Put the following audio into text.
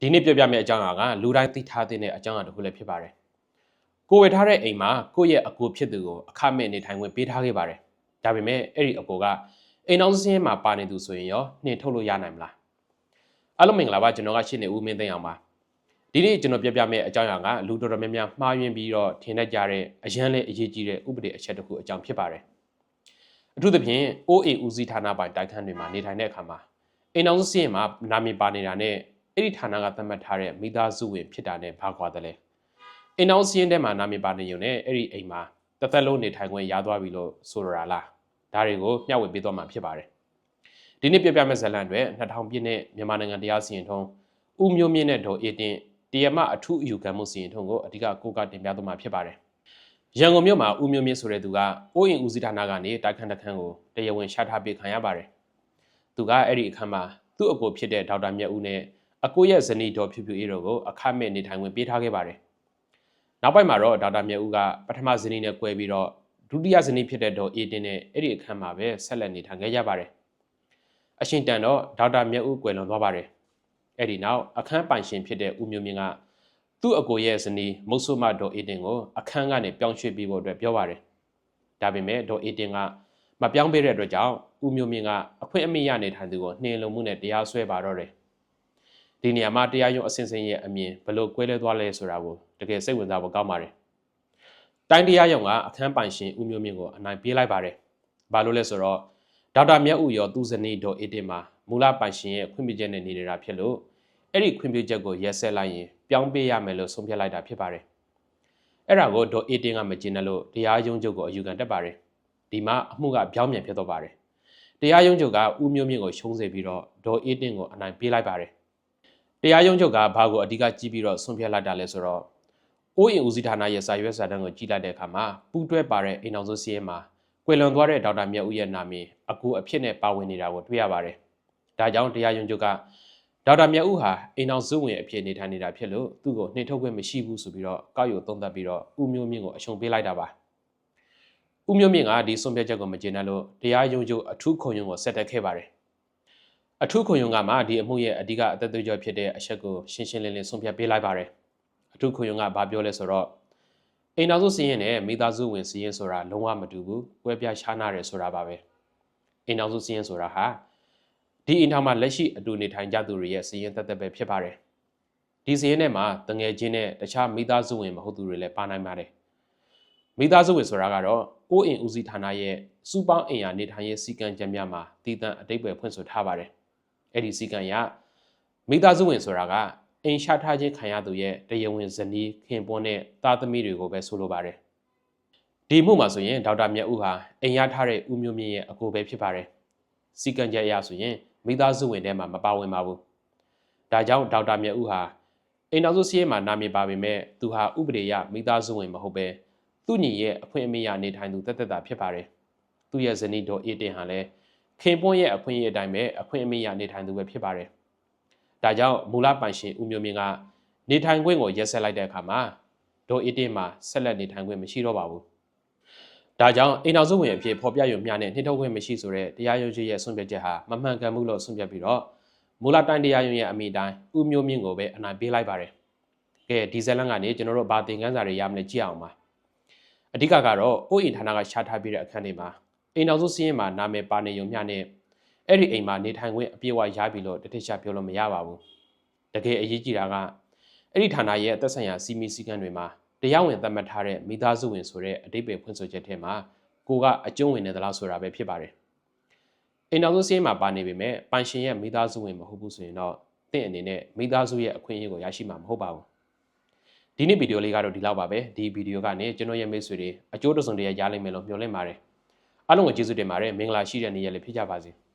ဒီနေ့ပြောပြမယ့်အကြောင်းအရာကလူတိုင်းသိထားတဲ့အကြောင်းအရာတစ်ခုလည်းဖြစ်ပါတယ်ကိုဝယ်ထားတဲ့အိမ်မှာကိုယ့်ရဲ့အကိုဖြစ်သူကိုအခမဲ့နေထိုင်ခွင့်ပေးထားခဲ့ပါတယ်ဒါပေမဲ့အဲ့ဒီအကိုကအိမ်အောင်စင်းမှာပါနေသူဆိုရင်ရောနှင်ထုတ်လို့ရနိုင်မလားအားလုံးမင်္ဂလာပါကျွန်တော်ကရှင်းနေဦးမင်းသိန်းအောင်ပါဒီနေ့ကျွန်တော်ပြပြမယ့်အကြောင်းအရာကလူတော်တော်များများမှားယွင်းပြီးတော့ထင်တတ်ကြတဲ့အရန်လေးအရေးကြီးတဲ့ဥပဒေအချက်တစ်ခုအကြောင်းဖြစ်ပါတယ်အထူးသဖြင့် OA ဦးစီးဌာနပိုင်တိုက်ခန်းတွေမှာနေထိုင်တဲ့အခါမှာအိမ်အောင်စင်းမှာနာမည်ပါနေတာနဲ့ အဲ့ဒီဌာနကသတ်မှတ်ထားတဲ့မိသားစုဝင်ဖြစ်တာနဲ့ဘာကွာတယ်လဲအိမ်အောင်စင်းထဲမှာနာမည်ပါနေုံနဲ့အဲ့ဒီအိမ်မှာတစ်သက်လုံးနေထိုင်ခွင့်ရသွားပြီလို့ဆိုရတာလားဒါတွေကိုမျှဝေပေးသွားမှာဖြစ်ပါတယ်ဒီနေ့ပြပြမယ့်ဇာတ်လမ်းတွေ2000ပြည့်နှစ်မြန်မာနိုင်ငံတရားစီရင်ထုံးဥမျိုးမြင့်တဲ့ဒေါ်အေတင်တရားမအထူးအယူခံမှုစီရင်ထုံးကိုအဓိကကိုကတင်ပြသွားမှာဖြစ်ပါတယ်ရန်ကုန်မြို့မှာဥမျိုးမြင့်ဆိုတဲ့သူကအိုးရင်ဦးစီးဌာနကနေတိုက်ခန်းတစ်ခန်းကိုတရားဝင်ရှာထားပေးခံရပါတယ်သူကအဲ့ဒီအခန်းမှာသူ့အကိုဖြစ်တဲ့ဒေါက်တာမြတ်ဦးနဲ့ အကိုရဲ့ဇနီးဒေါ်ဖြူဖြူအေးတို့ကိုအခမဲ့နေထိုင်ဝင်ပေးထားခဲ့ပါတယ်နောက်ပိုင်းမှာတော့ဒေါက်တာမြတ်ဦးကပထမဇနီးနဲ့꿰ပြီးတော့ဒုတိယဇနီးဖြစ်တဲ့ဒေါ်အေတင်နဲ့အဲ့ဒီအခန်းမှာပဲဆက်လက်နေထိုင်ခဲ့ကြပါတယ်အရှင်တန်တော့ဒေါက်တာမြတ်ဦး꿰လွန်သွားပါတယ်အဲ့ဒီနောက်အခန်းပိုင်ရှင်ဖြစ်တဲ့ဦးမျိုးမြင့်ကသူ့အကိုရဲ့ဇနီးမုတ်ဆုမဒေါ်အေတင်ကိုအခန်းကနေပြောင်းရွှေ့ပြီးဖို့အတွက်ပြောပါတယ်ဒါပေမဲ့ဒေါ်အေတင်ကမပြောင်းပေးတဲ့အတွက်ကြောင့်ဦးမျိုးမြင့်ကအခွင့်အမိရနေထိုင်သူကိုနှင်လုံမှုနဲ့တရားစွဲပါတော့တယ် ဒီနေရာမှာတရားရုံးအစင်စင်ရဲ့အမြင်ဘလို့ကွဲလဲသွားလဲဆိုတာကိုတကယ်စိတ်ဝင်စားဖို့ကောင်းပါတယ်။တိုင်းတရားရုံးကအခန်းပိုင်ရှင်ဦးမျိုးမြင့်ကိုအနိုင်ပေးလိုက်ပါတယ်။ဘာလို့လဲဆိုတော့ဒေါက်တာမြတ်ဦးရောသူဇနီးဒေါ်အေတင်မှာမူလပိုင်ရှင်ရဲ့ခွင့်ပြုချက်နဲ့နေနေတာဖြစ်လို့အဲ့ဒီခွင့်ပြုချက်ကိုရက်ဆက်လိုက်ရင်ပြောင်းပေးရမယ်လို့ဆုံးဖြတ်လိုက်တာဖြစ်ပါတယ်။အဲ့ဒါကိုဒေါ်အေတင်ကမကျင်းတယ်လို့တရားရုံးချုပ်ကိုအယူခံတက်ပါတယ်။ဒီမှာအမှုကပြောင်းပြန်ဖြစ်တော့ပါတယ်။တရားရုံးချုပ်ကဦးမျိုးမြင့်ကိုရှုံးစေပြီးတော့ဒေါ်အေတင်ကိုအနိုင်ပေးလိုက်ပါတယ် တရားရုံးချုပ်ကဘာကိုအဓိကကြည့်ပြီးတော့ဆွန့်ပြလိုက်တာလဲဆိုတော့အိုးရင်ဦးစီးဌာနရဲ့စာရွက်စာတမ်းကိုကြည့်လိုက်တဲ့အခါမှာပူးတွဲပါတဲ့အိမ်အောင်စုစီးရဲမှာကွယ်လွန်သွားတဲ့ဒေါက်တာမြတ်ဦးရဲ့နာမည်အကူအဖြစ်နဲ့ပါဝင်နေတာကိုတွေ့ရပါတယ်။ဒါကြောင့်တရားရုံးချုပ်ကဒေါက်တာမြတ်ဦးဟာအိမ်အောင်စုဝင်အဖြစ်နေထိုင်နေတာဖြစ်လို့သူ့ကိုနှင်ထုတ်ခွင့်မရှိဘူးဆိုပြီးတော့ကောက်ယူသုံးသပ်ပြီးတော့ဦးမျိုးမြင့်ကိုအရှုံးပေးလိုက်တာပါ။ဦးမျိုးမြင့်ကဒီဆုံးဖြတ်ချက်ကိုမကျေနပ်လို့တရားရုံးချုပ်အထူးခုံရုံးကိုဆက်တက်ခဲ့ပါတယ် အထူးခွန်ယုံကမှဒီအမှုရဲ့အဓိကအသက်သွေးကြောဖြစ်တဲ့အချက်ကိုရှင်းရှင်းလင်းလင်းဆုံးဖြတ်ပေးလိုက်ပါတယ်အထူးခွန်ယုံကဘာပြောလဲဆိုတော့အိမ်တော်စုစီရင်နဲ့မိသားစုဝင်စီရင်ဆိုတာလုံးဝမတူဘူးကွဲပြားခြားနားတယ်ဆိုတာပါပဲအိမ်တော်စုစီရင်ဆိုတာဟာဒီအိမ်ထောင်မှာလက်ရှိအတူနေထိုင်ကြသူတွေရဲ့စီရင်သက်သက်ပဲဖြစ်ပါတယ်ဒီစီရင်ထဲမှာတငယ်ချင်းနဲ့တခြားမိသားစုဝင်မဟုတ်သူတွေလည်းပါနိုင်ပါတယ်မိသားစုဝင်ဆိုတာကတော့ကိုယ်အိမ်ဦးစီးဌာနရဲ့စူပေါင်းအိမ်ယာနေထိုင်ရေးစီကံကြံများမှာတည်တံ့အတိတ်ပဲဖွင့်ဆိုထားပါတယ် အဲ့ဒီစီကံရမိသားစုဝင်ဆိုတာကအိမ်ရှာထားခြင်းခံရသူရဲ့တရားဝင်ဇနီးခင်ပွန်းနဲ့သားသမီးတွေကိုပဲဆိုလိုပါတယ်ဒီမှုမှာဆိုရင်ဒေါက်တာမြတ်ဦးဟာအိမ်ရထားတဲ့ဦးမျိုးမြင့်ရဲ့အကိုပဲဖြစ်ပါတယ်စီကံချက်အရဆိုရင်မိသားစုဝင်ထဲမှာမပါဝင်ပါဘူးဒါကြောင့်ဒေါက်တာမြတ်ဦးဟာအိမ်တော်စုစီးရဲမှာနာမည်ပါပေမဲ့သူဟာဥပဒေအရမိသားစုဝင်မဟုတ်ပဲသူ့ညီရဲ့အခွင့်အရေးရနေထိုင်သူတက်တက်တာဖြစ်ပါတယ်သူ့ရဲ့ဇနီးဒေါ်အေတင်ဟာလည်း ခင်ပွန်းရဲ့အခွင့်အရေးအတိုင်းပဲအခွင့်အရေးရနေထိုင်သူပဲဖြစ်ပါတယ်။ဒါကြောင့်မူလပိုင်ရှင်ဦးမျိုးမြင့်ကနေထိုင်ခွင့်ကိုရက်ဆက်လိုက်တဲ့အခါမှာဒေါ်အေးတင်မှာဆက်လက်နေထိုင်ခွင့်မရှိတော့ပါဘူး။ဒါကြောင့်အိမ်တော်စုဝင်အဖြစ်ဖော်ပြရုံမျှနဲ့နှိထုတ်ခွင့်မရှိဆိုတဲ့တရားရုံးကြီးရဲ့ဆုံးဖြတ်ချက်ဟာမမှန်ကန်မှုလို့ဆုံးဖြတ်ပြီးတော့မူလတိုင်းတရားရုံးရဲ့အမိတိုင်းဦးမျိုးမြင့်ကိုပဲအနိုင်ပေးလိုက်ပါတယ်။ကဲဒီဇက်လန်ကနေကျွန်တော်တို့ဘာသင်ခန်းစာတွေရမလဲကြည့်အောင်ပါ။အဓိကကတော့အိုးအိမ်ဌာနကရှားထားပြီးတဲ့အခန်းတွေမှာ အိမ်တော်စုစီးရင်မှာနာမည်ပါနေုံမျှနဲ့အဲ့ဒီအိမ်မှာနေထိုင်ခွင့်အပြည့်အဝရပြီလို့တတိချပြောလို့မရပါဘူးတကယ်အရေးကြီးတာကအဲ့ဒီဌာနရဲ့အသက်ဆိုင်ရာစီမီစည်းကမ်းတွေမှာတရားဝင်သတ်မှတ်ထားတဲ့မိသားစုဝင်ဆိုတဲ့အတိတ်ပဲဖွင့်ဆိုချက်ထဲမှာကိုကအကျုံးဝင်နေသလားဆိုတာပဲဖြစ်ပါတယ်အိမ်တော်စုစီးရင်မှာပါနေပေမဲ့ပိုင်ရှင်ရဲ့မိသားစုဝင်မဟုတ်ဘူးဆိုရင်တော့တင့်အနေနဲ့မိသားစုရဲ့အခွင့်အရေးကိုရရှိမှာမဟုတ်ပါဘူးဒီနေ့ဗီဒီယိုလေးကတော့ဒီလောက်ပါပဲဒီဗီဒီယိုကနေကျွန်တော်ရဲ့မိတ်ဆွေတွေအကျိုးတစုံတရာရလိမ့်မယ်လို့မျှော်လင့်ပါတယ် အားလုံးကိုကျေးဇူးတင်ပါတယ်မင်္ဂလာရှိတဲ့နေ့ရက်လေးဖြစ်ကြပါစေ။